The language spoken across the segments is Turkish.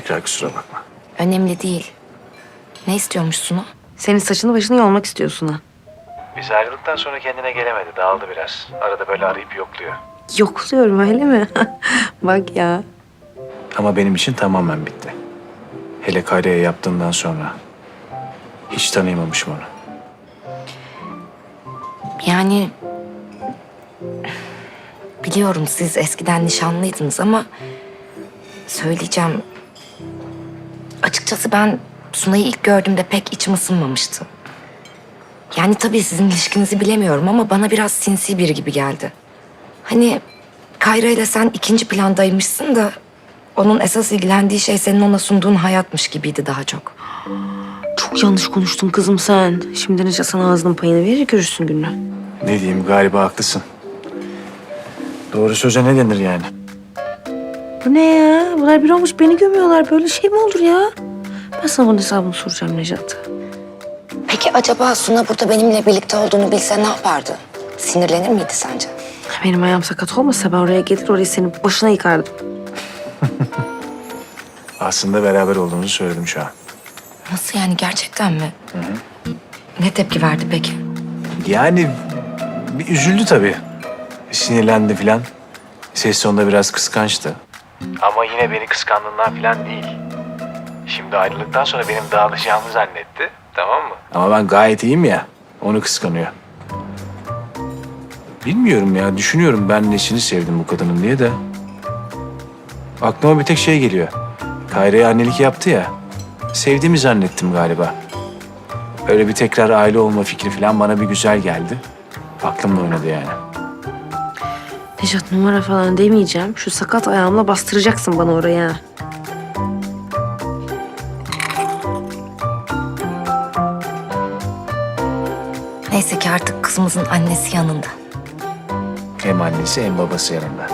tekrar kusura bakma. Önemli değil. Ne istiyormuş Suna? Senin saçını başını yolmak istiyorsun ha. Biz ayrıldıktan sonra kendine gelemedi. Dağıldı biraz. Arada böyle arayıp yokluyor. Yokluyorum öyle mi? Bak ya. Ama benim için tamamen bitti. Hele Karya'ya yaptığından sonra. Hiç tanıyamamışım onu. Yani... Biliyorum siz eskiden nişanlıydınız ama... Söyleyeceğim... Açıkçası ben Sunay'ı ilk gördüğümde pek içim ısınmamıştı. Yani tabii sizin ilişkinizi bilemiyorum ama bana biraz sinsi biri gibi geldi. Hani Kayra ile sen ikinci plandaymışsın da... Onun esas ilgilendiği şey senin ona sunduğun hayatmış gibiydi daha çok. Çok yanlış konuştun kızım sen. Şimdi Necat sana ağzının payını verir görürsün gününü. Ne diyeyim galiba haklısın. Doğru söze ne denir yani? Bu ne ya? Bunlar bir olmuş beni gömüyorlar. Böyle şey mi olur ya? Ben sana bunun hesabını soracağım Necat. Peki acaba Suna burada benimle birlikte olduğunu bilse ne yapardı? Sinirlenir miydi sence? Benim ayağım sakat olmasa ben oraya gelir orayı senin başına yıkardım. Aslında beraber olduğumuzu söyledim şu an. Nasıl yani gerçekten mi? Ne tepki verdi peki? Yani bir üzüldü tabii. Sinirlendi filan. Ses tonunda biraz kıskançtı. Ama yine beni kıskandığından filan değil. Şimdi ayrılıktan sonra benim dağılacağımı zannetti. Tamam mı? Ama ben gayet iyiyim ya. Onu kıskanıyor. Bilmiyorum ya. Düşünüyorum ben nesini sevdim bu kadının diye de. Aklıma bir tek şey geliyor. Kayra'ya annelik yaptı ya. Sevdiğimi zannettim galiba. Öyle bir tekrar aile olma fikri falan bana bir güzel geldi. Aklımla oynadı yani. Necat numara falan demeyeceğim. Şu sakat ayağımla bastıracaksın bana oraya. ha. Neyse ki artık kızımızın annesi yanında. Hem annesi hem babası yanında.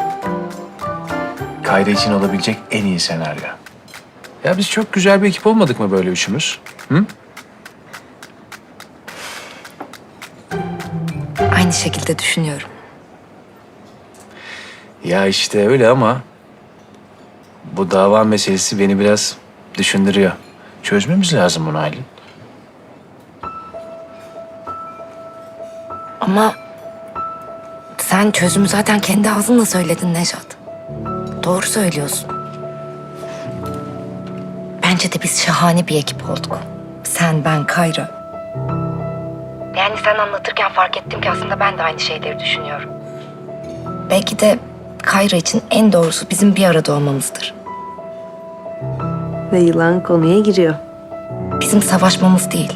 Kayra için olabilecek en iyi senaryo. Ya biz çok güzel bir ekip olmadık mı böyle üçümüz? Hı? Aynı şekilde düşünüyorum. Ya işte öyle ama bu dava meselesi beni biraz düşündürüyor. Çözmemiz lazım bunu Aylin. Ama sen çözümü zaten kendi ağzınla söyledin Nejat. Doğru söylüyorsun. Bence de biz şahane bir ekip olduk. Sen, ben, Kayra. Yani sen anlatırken fark ettim ki aslında ben de aynı şeyleri düşünüyorum. Belki de Kayra için en doğrusu bizim bir arada olmamızdır. Ve yılan konuya giriyor. Bizim savaşmamız değil,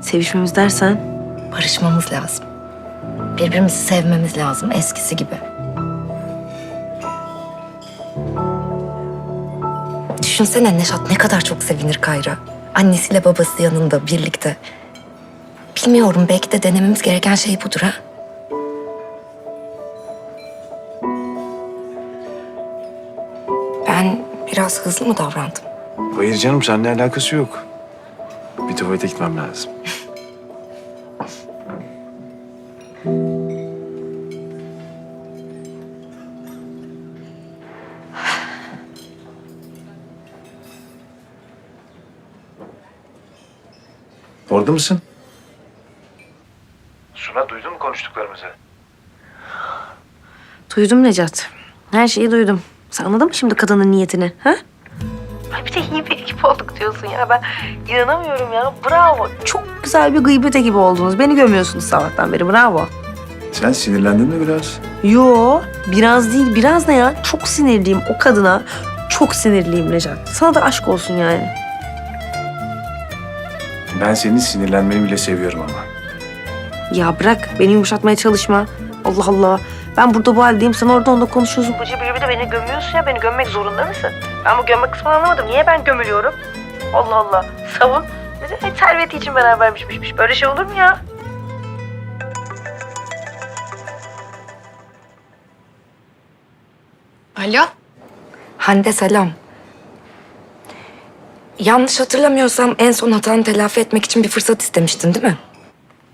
Sevişmemiz dersen barışmamız lazım. Birbirimizi sevmemiz lazım eskisi gibi. Düşünsene Neşat ne kadar çok sevinir Kayra. Annesiyle babası yanında birlikte. Bilmiyorum belki de denememiz gereken şey budur ha. Ben biraz hızlı mı davrandım? Hayır canım seninle alakası yok. Bir tuvalete gitmem lazım. Orada mısın? Suna duydun mu konuştuklarımızı? duydum Necat. Her şeyi duydum. Sen anladın mı şimdi kadının niyetini? Ha? Ay bir de iyi bir ekip olduk diyorsun ya. Ben inanamıyorum ya. Bravo. Çok güzel bir gıybet ekibi oldunuz. Beni gömüyorsunuz sabahtan beri. Bravo. Sen sinirlendin mi biraz? Yo, biraz değil. Biraz ne ya? Çok sinirliyim o kadına. Çok sinirliyim Necat. Sana da aşk olsun yani. Ben senin sinirlenmeni bile seviyorum ama. Ya bırak beni yumuşatmaya çalışma. Allah Allah. Ben burada bu haldeyim. Sen orada onunla konuşuyorsun. Bıcı bir de beni gömüyorsun ya. Beni gömmek zorunda mısın? Ben bu gömmek kısmını anlamadım. Niye ben gömülüyorum? Allah Allah. Savun. Ne serveti için berabermişmiş. Böyle şey olur mu ya? Alo? Hande selam. Yanlış hatırlamıyorsam en son hatanı telafi etmek için bir fırsat istemiştin değil mi?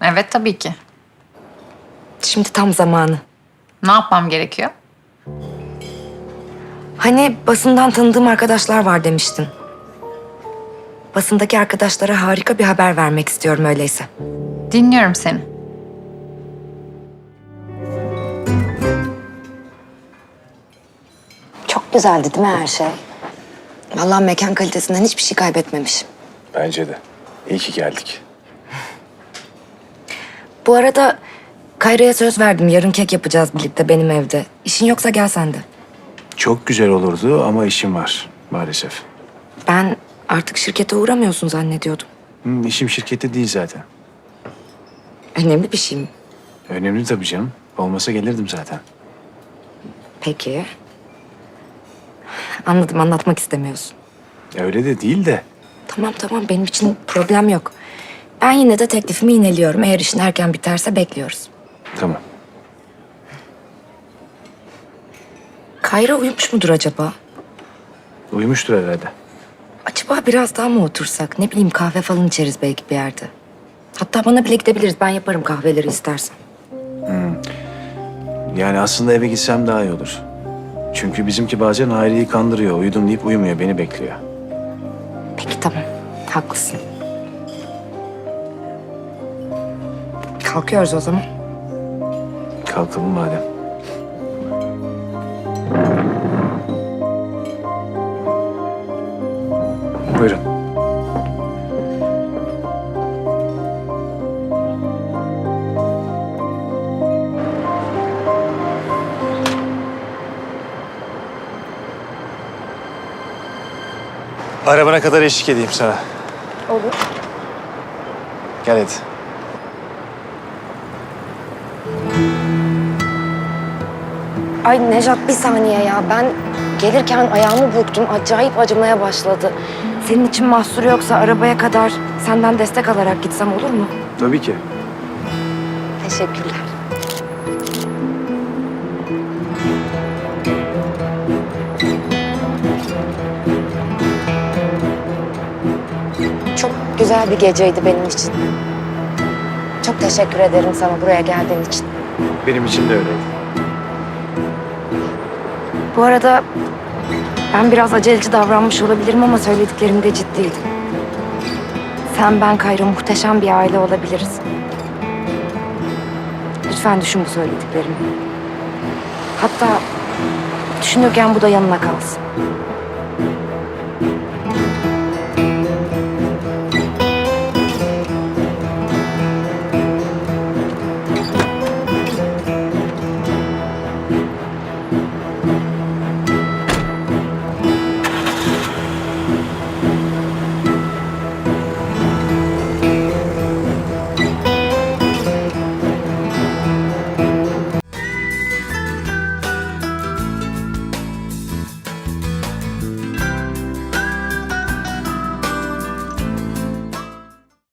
Evet tabii ki. Şimdi tam zamanı. Ne yapmam gerekiyor? Hani basından tanıdığım arkadaşlar var demiştin. Basındaki arkadaşlara harika bir haber vermek istiyorum öyleyse. Dinliyorum seni. Çok güzeldi değil mi her şey? Vallahi mekan kalitesinden hiçbir şey kaybetmemiş. Bence de. İyi ki geldik. Bu arada Kayra'ya söz verdim. Yarın kek yapacağız birlikte benim evde. İşin yoksa gel sen de. Çok güzel olurdu ama işim var maalesef. Ben artık şirkete uğramıyorsun zannediyordum. Hı, işim şirkette değil zaten. Önemli bir şey mi? Önemli tabii canım. Olmasa gelirdim zaten. Peki. Anladım anlatmak istemiyorsun. Öyle de değil de. Tamam tamam benim için problem yok. Ben yine de teklifimi yineliyorum. Eğer işin erken biterse bekliyoruz. Tamam. Kayra uyumuş mudur acaba? Uyumuştur herhalde. Acaba biraz daha mı otursak? Ne bileyim kahve falan içeriz belki bir yerde. Hatta bana bile gidebiliriz. Ben yaparım kahveleri istersen. Yani aslında eve gitsem daha iyi olur. Çünkü bizimki bazen aileyi kandırıyor. Uyudum deyip uyumuyor. Beni bekliyor. Peki tamam. Haklısın. Kalkıyoruz o zaman. Kalkalım madem. Buyurun. Arabana kadar eşlik edeyim sana. Olur. Gel hadi. Ay Nejat bir saniye ya. Ben gelirken ayağımı burktum. Acayip acımaya başladı. Senin için mahsur yoksa arabaya kadar senden destek alarak gitsem olur mu? Tabii ki. Teşekkürler. Güzel bir geceydi benim için. Çok teşekkür ederim sana buraya geldiğin için. Benim için de öyleydi. Bu arada ben biraz aceleci davranmış olabilirim ama söylediklerim de ciddiydi. Sen, ben, Kayra muhteşem bir aile olabiliriz. Lütfen düşün bu söylediklerimi. Hatta düşünürken bu da yanına kalsın.